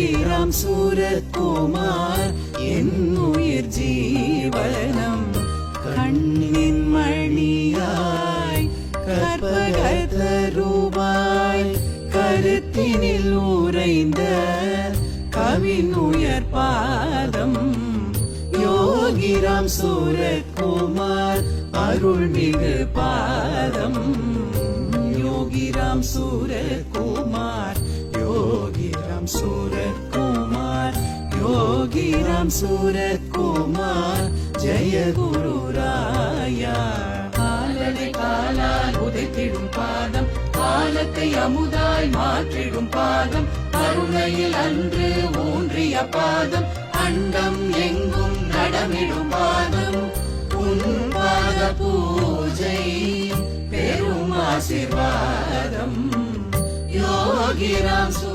யோகிராம் சூரத்குமார் என் உயிர் ஜீவனம் கண்ணின் மணியாய். கற்பகத்தருவாய் கருத்தினில் உறைந்த கவினுயர் பாதம். யோகிராம் சூரத்குமார் அருள்மிகு பாதம். யோகிராம் சூரத்குமார் யோகிராம் சூர யோகிராம் சூரத்குமார் ஜெய குரு காலனை காலால் உதைத்திடும் பாதம் காலத்தை அமுதாய் மாற்றிடும் பாதம் கருணையில் அன்று ஊன்றிய பாதம் அண்டம் எங்கும் நடமிடும் பாதம். உன் பாத பூஜை பெரும் ஆசிர்வாதம். யோகிராம் சு